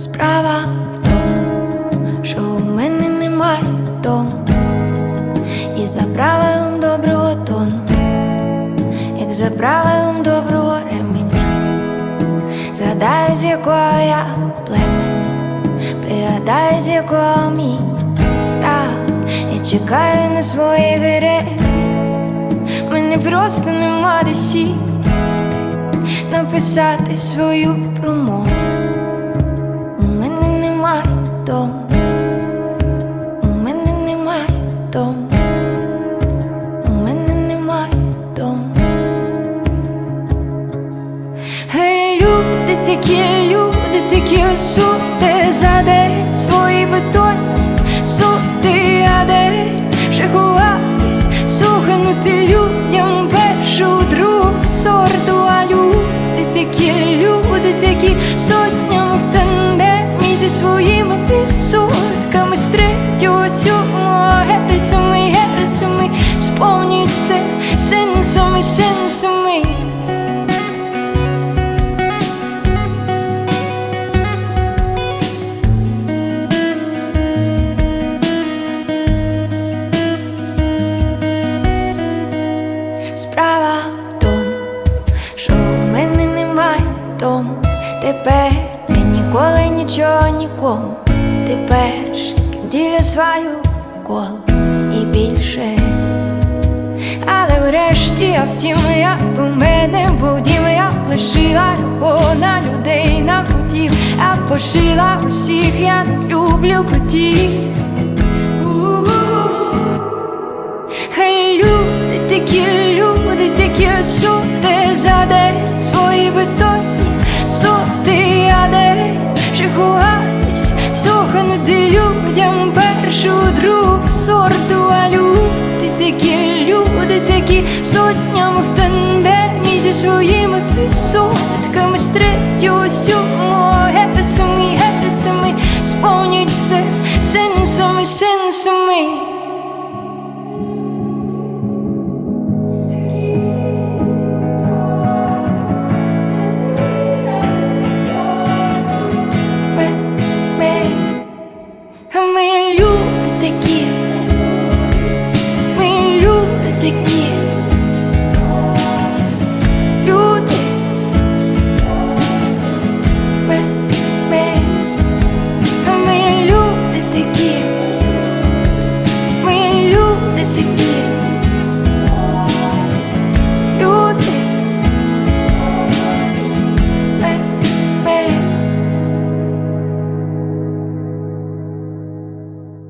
справа в тому, що в мене немає дому, і за правилом доброго тону, як за правилом доброго ременя, згадаю, з якого я племені, пригадаю, з якого мій став, я чекаю на свої гири. Мене просто нема де сісти, написати свою промову. Такі, люди такі сути за день свої бетонні сути, а де ще суханути людям першу другу сорту, а люди такі, люди такі сотнями в тандемі зі своїми відсотками з третього сьомого герцями, герцями сповнюють все сенсами, сенсами. Тепер я ніколи нічого нікому. Ти перший, діля свою коло і більше. Але врешті я втім, я у мене був дім, я лишила його на людей, на котів, а пошила усіх, я не люблю котів. Хай люди такі, люди такі сути за день свої бетонні ховатись, людям першу другу сорту, а люди такі, люди такі сотнями в тандемі зі своїми відсотками з третього сьомого герцями, герцями сповнюють все сенсами, сенсами. Люди такі, ми люди такі.